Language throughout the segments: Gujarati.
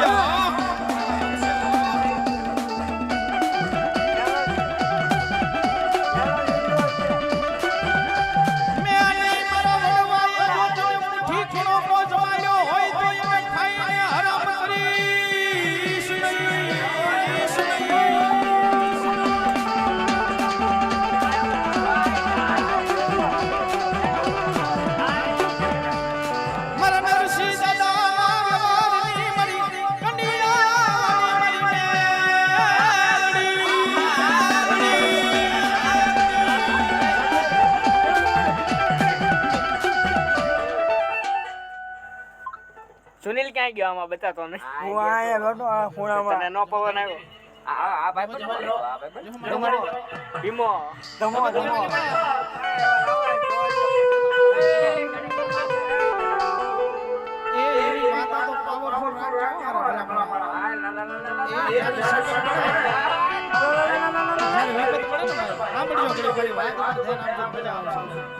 Yeah. ફસાઈ ગયો આમાં બતાતો ને હું આયા હતો આ ખૂણામાં તને નો પવન આવ્યો આ ભાઈ પણ આ ભાઈ પણ ધીમો ધમો ધમો સાંભળ્યો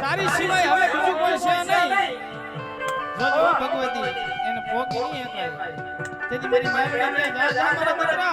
તારી સિવાય હવે બીજું કોઈ છે નહીં. ભગવતી, એને પોકી નહીં તેથી મારી મારી જા, મારા દીકરા.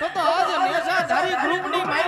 તો તો આજ નેસાધારી ગ્રુપની મારી મારી મેકડી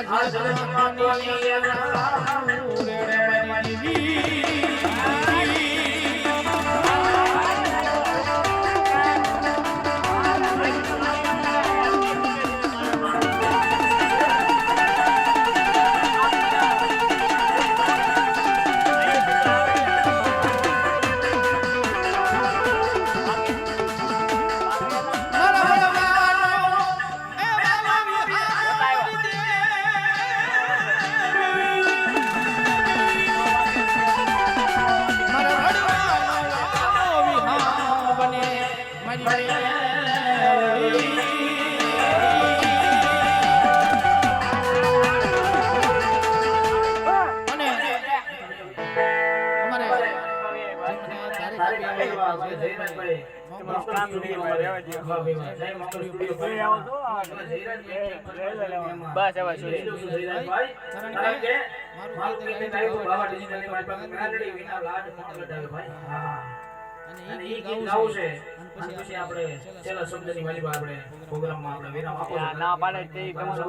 સિવાય કાપી આવે છે, તમારું કામ નહીં રહેવા દ્યો. હા, જય મા સ્ટુડિયો ભાઈ, આવો તો, આ જયરાજભાઈ. બસ હવે શું બીજું કારણ કે મારું ગીત ગાયું બાવા ડિજિટલમાં મેલડી વિના લાડ મોકલ ડાયો ભાઈ. અને ઈ ગીત ગાવું છે. અને પછી આપણે છેલ્લા શબ્દની વાલી આપણે પ્રોગ્રામમાં આપણે વિરામ આપો ના પાડે તે તમારું